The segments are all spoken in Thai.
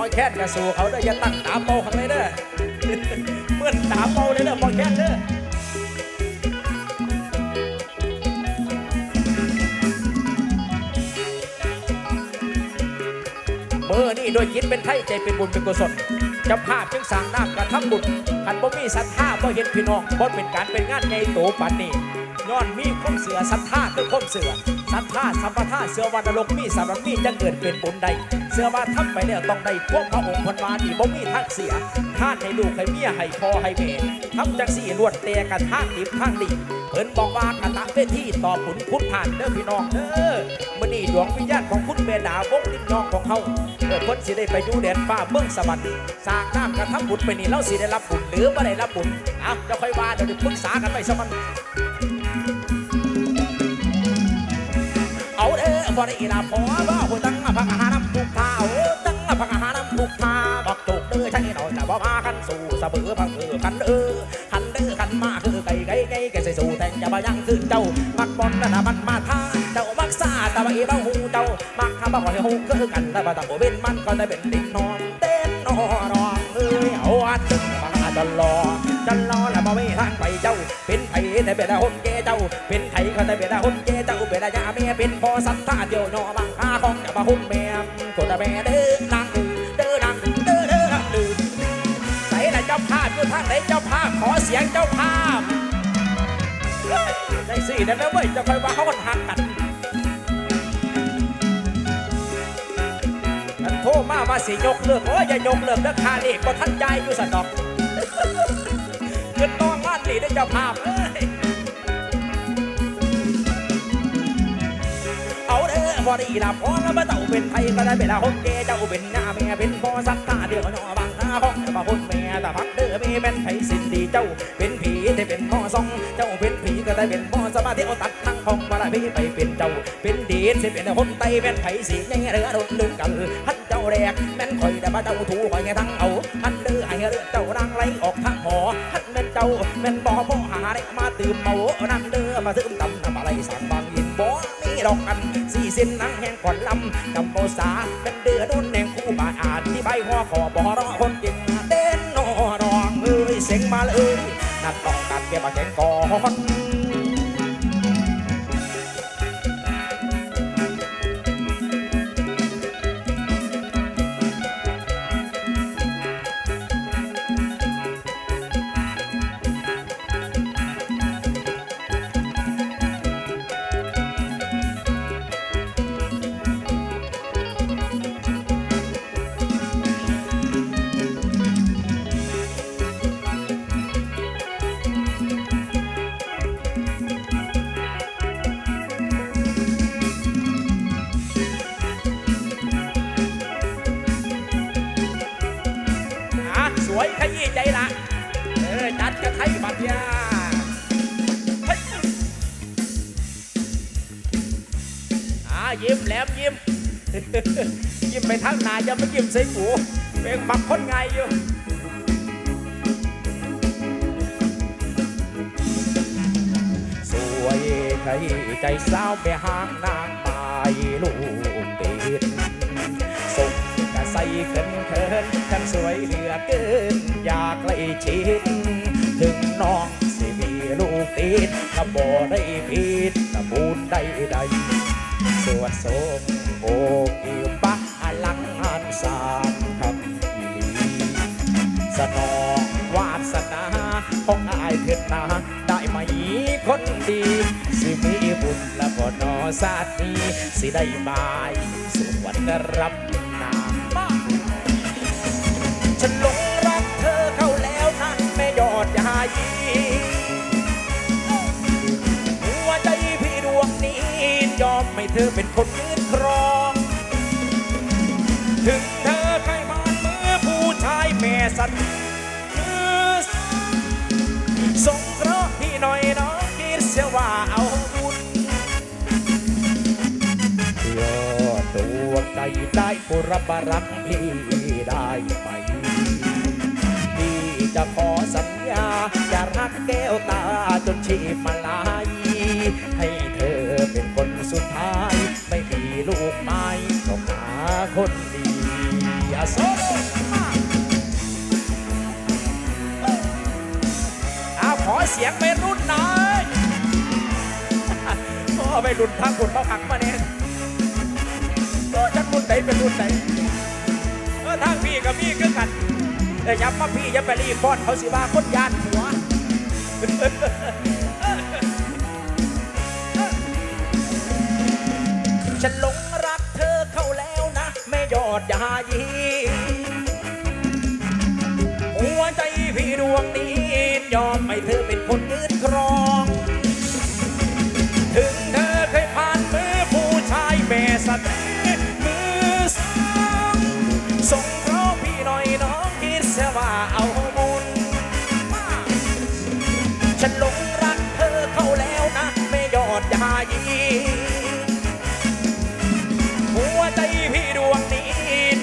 พอแค่นกระสู่เขาเด้ออย่าตั้งตาเป่าข้างในเด้อเมื่อนตาเป่าเลยเด้อพอแค่นเด้อเมื่อนี่โดยจิตเป็นไทยใจเป็นบุญเป็นกุศลจะภาพจึงสั่งน้ำกระทำบุญขันบ่มีศรัทธาบ่เห็นพี่น้องบ่เป็นการเป็นงานใหญ่โตปานนี้ย้อนมีความเสือศรัทธาคือความเสือ ศรัทธาสัมปทาเสือวันนรกมีสำหรับมีจะเกิดเป็นบุญใด เสือว่าทำไปแล้วต้องได้พวกพระองค์พนวานี่บ่มีทางเสียท่านให้ลูกให้เมียให้พ่อให้แม่ทำจังสี่ลวดเตะกันทางดิบทางดีเพิ่นบอกว่ากระตะเวทีต่อผุนพุทธานเด้อพี่น้องเด้อมื้อนี้ดวงวิญญาณของคุณเมดาวงดินน้องของเฮาเออพิ่นสิได้ไปอยู่แดนฟ้าเมืองสวรรค์สร้างน้ำกระทำบุญไปนี่เราสิได้รับบุญหรือไม่ได้รับบุญเอาเดี๋ยวค่อยว่าเดี๋ยวปรึกษากันไปสมัน บ่ได้ลาพอว่หัวตั้งพักอาหาน้ำทุกท่าโอ้ตั้งพักอาหาน้ำทุกท่าบอกจุกเด้อใช่หน่อยแต่ว่ามากันสู่สะเบือพังเออกันเออคันเด้อคันมาคือไก่ไก่ไก่ไก่ใส่สู่แต่งอย่ามายังคือเจ้ามักบอลนั่นน่ะมันมาท่าเจ้ามักซาแต่ว่าอีบ้าหูเจ้ามักทำบ่ขอให้หูคือกันแต่ว่าต่างโอเป็นมันก็ได้เป็นดิ่งนอนเต้นนอนอนเอ้ยเอาอัดจึงมาจะรอจะรอแล้วมาไม่ทางไปเจ้า เป็นไผแต่เป็นคนเกเจ้า เป็นไผก็ได้เป็นคนเก สัตตาเดียวนอบังคาของจะมาหุ่นแม่กดแม่เด้อนางเด้อนางเด้อเด้อนางเด้อใส่ละเจ้าภาพอยู่ทางไหนเจ้าภาพขอเสียงเจ้าภาพเฮ้ยได้สิได้ไหมเว้ยจะคอยว่าเขาคนหักกันมันโทรมาว่าสิยกเลิกโอ้ยอย่ายกเลิกเด้อค่านี่ก็ทันใจอยู่สันดอกเงินต้องงานนี่ได้เจ้าภาพเออ ดีละพอแล้วมาเต่าเป็นไทยก็ได้เวลาคนเกเจ้าเป็นหน้าแม่เป็นพ่อสักตาเดียวก็ย่อบางหน้าห้องแต่มาคนแม่แต่พักเด้อแม่เป็นไผสินดีเจ้า เป็นผีที่เป็นพ่อซองเจ้าเป็นผีก็ได้เป็นพ่อสมาธิเอาตัดทั้งห้องมาได้พี่ไปเป็นเจ้า เป็นดีสิเป็นคนไตเป็นไผสิยังเรือโดนลึงกันฮันเจ้าแรกแม่นคอยแต่มาเจ้าถูคอยไงทั้งเอาฮันเด้อไอ้เรือเจ้านางไล่ออกทางหอฮันแม่นเจ้าแม่นบ่บ่หาได้มาตื่มเมานั่นเด้อมาซึมตำทำอะไรสั่งบางยินบ่มีดอกกัน อนลำจำโปสาเป็นเดือดนแห่งคู่บาอาจที่ใบหัวขอบอรอคนจริงเต้นนอรองเอ้ยเสียงมาเลยนัดต้องกัดเก็บมาแข่งก่อน วยขยี้ใจละเออจัดกระไทยบัตรยาเฮ้ยอะยิ้มแหลมยิ้ม ยิ้มไปทางหนาอย่ามายิ้มใส่หูเป็นบักคนไงอยู่สวยขยี้ใจสาวไปหางนางไม้ลูก สวยเหลือเกิน อยากใกล้ชิดถึงน้องสิมีลูกติดถ้าบ่ได้ผิดถ้าบูดใดใดสวดทรงโอกิปะอลังอันสามคำอีลีสนองวาสนาของอายเถิดนาได้ไหมคนดี สิมีบุญและบ่นอสาตีสิได้บาย สวรรค์รับ ฉันหลงรักเธอเข้าแล้วนั้นไม่ยอดยายีหัวใจพี่ดวงนี้ยอมให้เธอเป็นคนยืนครอง ถึงเธอใครมานมือผู้ชายแม่สัตว์สงเคราะห์พี่หน่อยน้องคิดเสียว่าเอาบุญยอดดวงใจได้ปุรบรักพี่ได้ไหม จะขอสัญญา จะรักแก้วตาจนชีพมาลาย ให้เธอเป็นคนสุดท้าย ไม่มีลูกไม่ต้องหาคนดีอาโซอาขอเสียงไปรุ่นหน่อยพ่อไปรุ่นพักคุณพ่อพักมาเนี่ยก็จะรุ่นไหนเป็นรุ่นไหนเออทางพี่กับพี่ก็กัน แต่ย้ำมาพี่อย่าไปรีบป้อนเขาสิว่าคนยานหัวฉันหลงรักเธอเข้าแล้วนะ ไม่ยอดยายีหัวใจพี่ดวง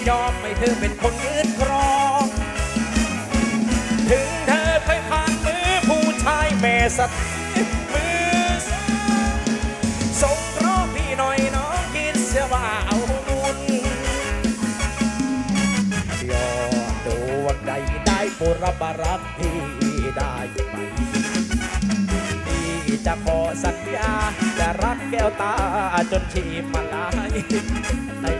ยอมให้เธอเป็นคนยืนครอง ถึงเธอเคยผ่านมือผู้ชายแม่สัตว์มือส,ส่งเพราะพี่หน่อยน้องคิดเสียว่าเอาบุญยอดดวงใจได้ปุรบรักพี่ได้ไหมพี่จะขอสัญญาจะรักแก้วตาจนชีพมาลาย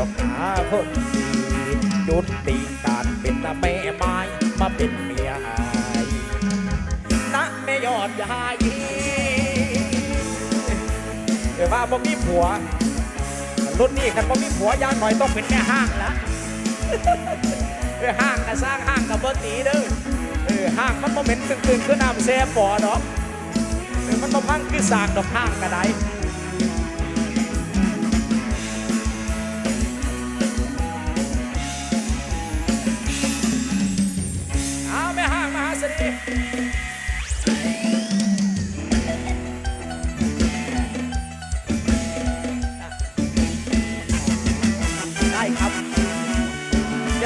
ายต้องหาคนดียุดติการเป็นแม่ไม้มาเป็นเมียอายนะแม่ยอดยายีเดี๋ยวว่าบ่มีผัวรุ่นนี้คันบ่มีผัวยาหน่อยต้องเป็นแม่ห้างละเออห้างก็สร้างห้างกับบ่ตีเด้อเออห้างมันบ่เหม็นตึงๆคือน้ำแซ่ปอดอกเออมันบ่พังคือสร้างดอกห้างก็ได้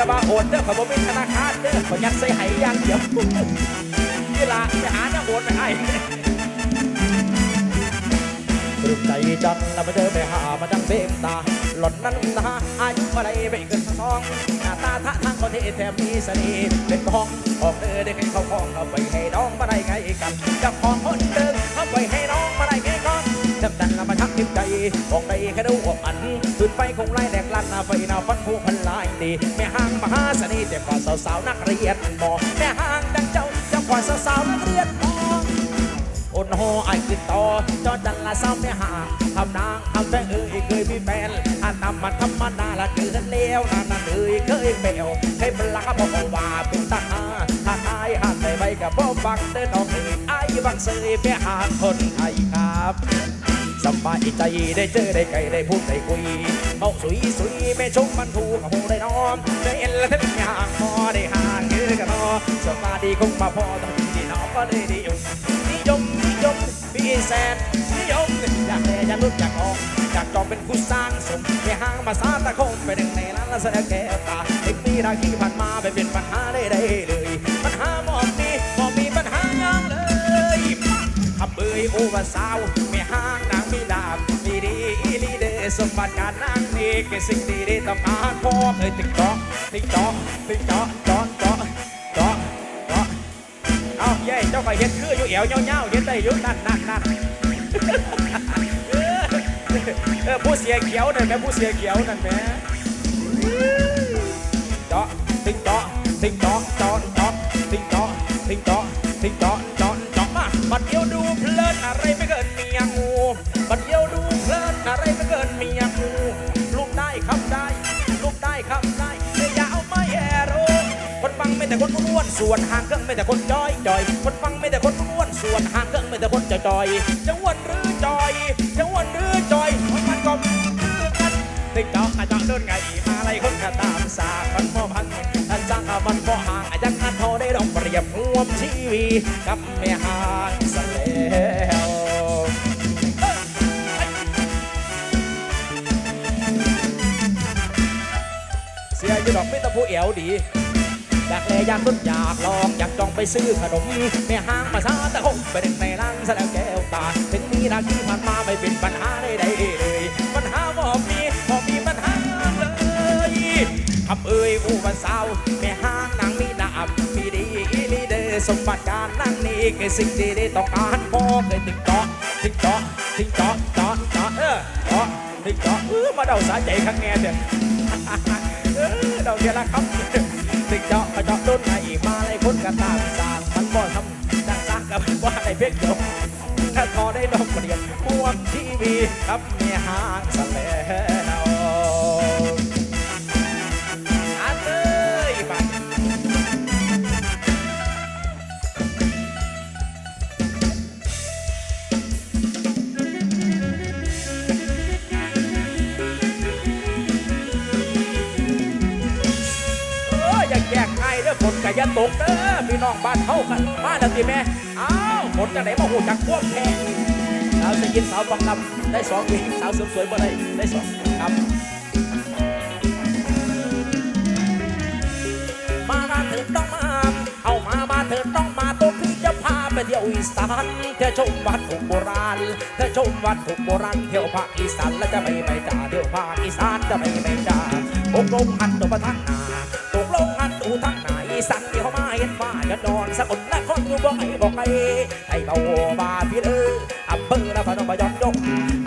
อย่ามาโอนเด้อขอยบ่มีธนาคารเด้อขอยยัดใส่ไหอย่างเดียวนี่ละไปหาเนี่ยโอนไปให้ปลื้ใจจังแล้วมาเจอไปหามาจังเบงตา หล่อนนั้นนะอายุอะไรไม่เกินสองหน้าตาท่าทางคนที่แถมมีเสน่ห์เป็นของออกเดินได้ให้เขาของเอาไปให้น้องมาได้ไงกันจะของคนเดิมเอาไปให้น้องมาได้ไงก่อนจำดันละมา ใจออกได้แค่ดูออกอันขึ้นไปคงไล่แดกลันนาไฟนาฟันผู้พันลายดีแม่ห้างมหาเสน่ห์แต่กว่าสาวๆนักเรียนมอแม่ห้างดังเจ้าจะกว่าสาวๆนักเรียนมอโอนโฮไอ้ติดต่อจอดันละสาวแม่ห้างทำนางทำแฟนเอ้ยเคยมีแฟนอันนำมาทำมานาละเกินเลวนานั่นเอ้ยเคยเปลวเคยบลาบอกว่าเป็นตาหาหาไอ้หาใส่ใบกับบ่ฟังเดินออกเอ้ยไอ้บังเสยแม่ห้างคนไทยครับ สบายใจได้เจอได้ไกลได้พูดได้คุยเอาสุยสุยแม่ชมมันถูกกับหูได้น้อมได้เอ็นและทั้งอย่างพอได้ห่างเือกันนอสบายดีคงมาพอต้องดีน้องก็ได้ดีอยู่นิยมนิยมพี่แสนนิยมอยากแต่อยากลุ้นอยากออกอยากจองเป็นผู้สร้างสมไปห่างมาซาตะคงไปหนึ่งในนั้นละแสดงแก้วตาเด็กปีราคีผ่านมาไปเป็นปัญหาได้ได้เลยปัญหาหมอบมีหมอบมีปัญหาอย่างเลยคำเอ่ยโอวาสาวไม่ห้างนาง มีดาบมีดีอีลีเดสมบัติการนางนี่คือสิ่งดีที่ต้องการพอเคยติ๊กต๊อกติ๊กต๊อกติ๊กต๊อกจ๊อกจ๊อกจ๊อกจ๊อกเอาเย้เจ้าไปเห็นคืออยู่เอวเงี้ยวๆเห็นได้อยู่นั่นนั่นนั่นเออเออผู้เสียเขียวนั่นแม่ผู้เสียเขียวนั่นแม่จ๊อกติ๊กต๊อกติ๊กต๊อกจ๊อกจ๊อกติ๊กต๊อกติ๊กต๊อกติ๊กต๊อกจ๊อกจ๊อกมาบัดเดียวดู ส่วนห่างเครื่องไม่แต่คนจอยจอยคนฟังไม่แต่คนอ้วนส่วนห่างเครื่องไม่แต่คนจอยจอยจะอ้วนหรือจอยจะอ้วนหรือจอยมันก็คือกันติ๊กต๊อกอาจจะเดินไงมาอะไรคนก็ตามสากันพ่อพันท่านจ้างมันพ่อห่างอาจจะงานทอได้ดอกเปรียบรวมชีวีกับแม่ห่างสแล้วเสียอยู่ดอกไม่ตะผู้เอวดี อยากแลอยากลุ้นอยากลองอยากจองไปซื้อขนมแม่ห้างมาซาตะคงไปดึงในร้านแสดงแก้วตาถึงมีนาทีผ่านมาไม่เป็นปัญหาใดๆเลยปัญหาบ่มีบ่มีปัญหาเลยคำเอ่ยอูบันสาวแม่ห้างนางมีดาบมีดีลีเดอร์สมบัติการนั่งนี่คือสิ่งที่ได้ต้องการพอเคยติดเจาะติดเจาะติดเจาะเจาะเจาะเออเจาะติดเจาะเออมาเดาสาใจข้างแง่เด้อเออเดาเดียวละครับ ติดเจาะกระเจาะต้นไอ้มาเลยคนกระตามสางมันบ่ทำดังซักกับว่าในเพชรเดียวถ้าทอได้ดอกเดียวพวกทีวีครับเมียหางสแล ตกเด้อพี่น้องบ้านเฮากันมาแล้วสิแม่อ้าวฝนจังไหนมาหูจักควบแพ้สาวจะยินสาวฟังนำได้สองวีสาวสริมสวยบ่ได้ได้สองครับมาบ้านเถิดต้องมาเอามาบ้านเถิดต้องมาตัวพี่จะพาไปเที่ยวอีสานเที่ยวชมวัดถูกโบราณเที่ยวชมวัดถูกโบราณเที่ยวภาคอีสานแล้วจะไปไปจ่าเที่ยวภาคอีสานจะไปไปจ่าตกลงหันตัวประทังนาตกลงหันตูทั้ง สั่งเดียวมาเห็นว่าจะนอนสกลนครอยู่บ่ไอ้บ่ไอ้ไอ้เบาบาพี่เด้ออำเภอละพนมยอนยง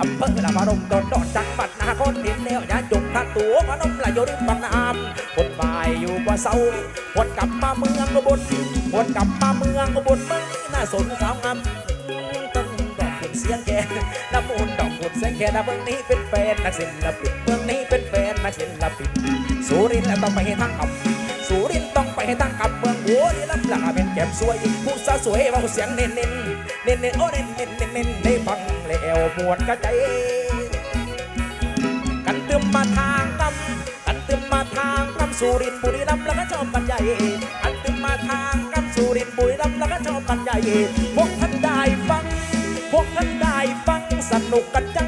อำเภอละพนมดอนดอนจังหวัดนาครดินแล้วยาจงท่าตัวพนมละอยู่ริมบางน้ำคนบายอยู่บ่เศร้าวนกลับมาเมืองอุบลวนกลับมาเมืองอบลเมืองนี้น่าสนสาวงามต้นดอกขุนเสียงแกน้ำมูลดอกขุนเสียงแก่นะเมืองนี้เป็นแฟนนักศิลปินเมืองนี้เป็นแฟนนักศิลปินสุรินทร์แล้วต้องไปทั้งอับสุรินทร์ต้อง ไปให้ทั้งอับเมืองหัวนี่ลำลาเป็นแก้มสวย ผู้สาวสวยเราเสียงเน้นเน้นเน้นเน้นโอ้เน้นเน้นเน้นเน้นได้ฟังแล้วมวนกระใจกันเติมมาทางนำกันเติมมาทางนำสุรินบุรีรัมย์แล้วก็ชอบกันใหญ่กันเติมมาทางนำสุรินบุรีรัมย์แล้วก็ชอบกันใหญ่พวกท่านได้ฟัง พวกท่านได้ฟังสนุกกันจัง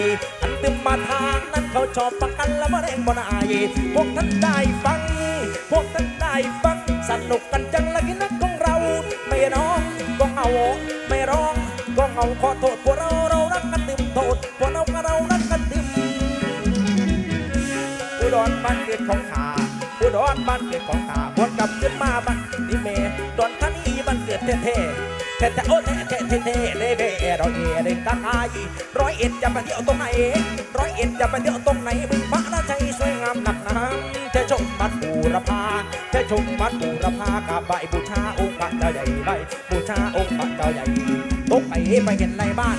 องบนอายกันตึมมาทางนั้นเขาชอบประกันแล้วมาเองบนอายพวกท่านได้ฟัง พวกท่านได้ฟัง สนุกกันจังละกินักของเรา ไม่ร้องก็เอา ไม่ร้องก็เอาขอโทษพวกเราเรารักกันตึมโทษพวกเราก็เรารักกันตึมอุดรบ้านเกิดของข้าอุดรบ้านเกิดของข้าวนกลับขึ้นมาบ้านนี่เมดอนท่านีบ้านเกิดเท่ๆ เท่แต่โอเท่เทเทเทเลยเบร้อยเอ็ดเด่นตายร้อยเอ็ดจะไปเที่ยวตรงไหนร้อยเอ็ดจะไปเที่ยวตรงไหนบึงพระนาใจสวยงามหนักหนาเจะชมบัดบูรพาเจะชมบัดบูรพากราบไหว้บูชาองค์พระเจ้าใหญ่ใบบูชาองค์พระเจ้าใหญ่ตกไปไปเห็นในบ้าน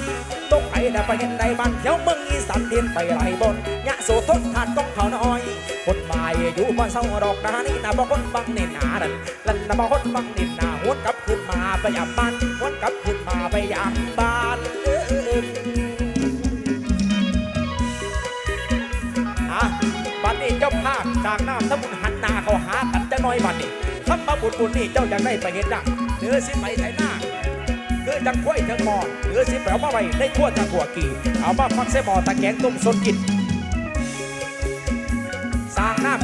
ตกไปแต่ไปเห็นในบ้านเที่ยวเมืองอีสานเดินไปไรบนยะโสธรทานต้องเขาน้อยคนหมายอยู่บ้านเศร้าดอกนานี่นะบอกคนบังเนินหนาดันลันนะบอกคนบังเนินหนาหวนกับ มาไปยาบ้านวนกลับขึ้นมาไปยาบ้านอะบัดนี้เจ้าภาพจากน้ำน้ำบุญหันหนาเขาหากันจะน้อยบัดนี้คำมาบุญบุญนี่เจ้าอยากได้ไปเห็นดังเนื้อสิไปไถหน้าคือจังกล้วยจังมอนหรือสิแปลว่าไว้ได้ทั่วจังหัวกี่เอามาฟักเสมอตะแกงต้มสนกิน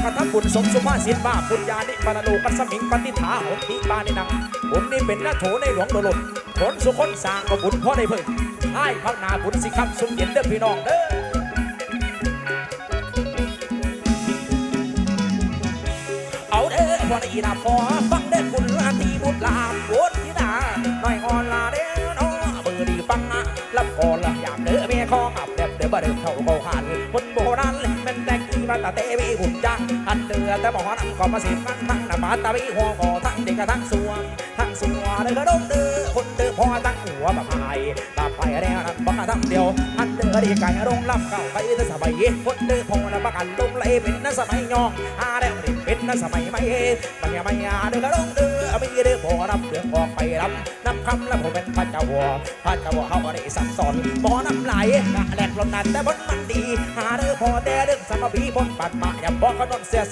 กระทำบุญสมสุภาษิตบ้าปุญญานิปาโลกัสมิงปฏิฐาหงทิบานินังบุญนี่เป็นหน้าโถในหลวงโดลดผลสุคนสร้างก็บุญพ่อได้เพิ่งให้พักนาบุญสิครับสุมเย็นเด้อพี่น้องเด้อเอาเด้อพอได้นาพอฟังเด้อคุณลาตีบุตรลาบวชที่ดาหน่อยอ่อนลาเด้อเนาะเบอร์ดีฟังนะลำก่อนละยามเด้อเมียคอขับเด็บเด้อบ่เด้อเขาเขา มันต่กี้มาตาเตวีหุ่นจังอันเดือแต่หมอนำก็มาสิฟังทั้งน้ำบาตาวีหัวก่อทั้งเด็กกระทั้งสวงทั้งสวงเลยกระดมเด้อคนเดือพอตั้งหัวมาพาย ไปแล้วนั่นบังทั้งเดียว อันเด้อดีไก่รงลำเก่าไปแต่สมัยคนเด้อพอนะบักันลงเลยเป็นนั่นสมัยยองอาแล้วนี่เป็นนั่นสมัยไม่มันยังไม่อาเด้อกระดงเด้อไมีเด้อพอรับเรื่องออกไปรับนำคำแล้วผมเป็นพระเจ้าวัวพระเจ้าวัวเขาได้สั่งสอนบ่น้ำไหลกะแหลกลมนันแต่บนมันดีหาเด้อพอแต่เรื่องสมบีบนปัดมาอย่าบอกเขาต้องเสีย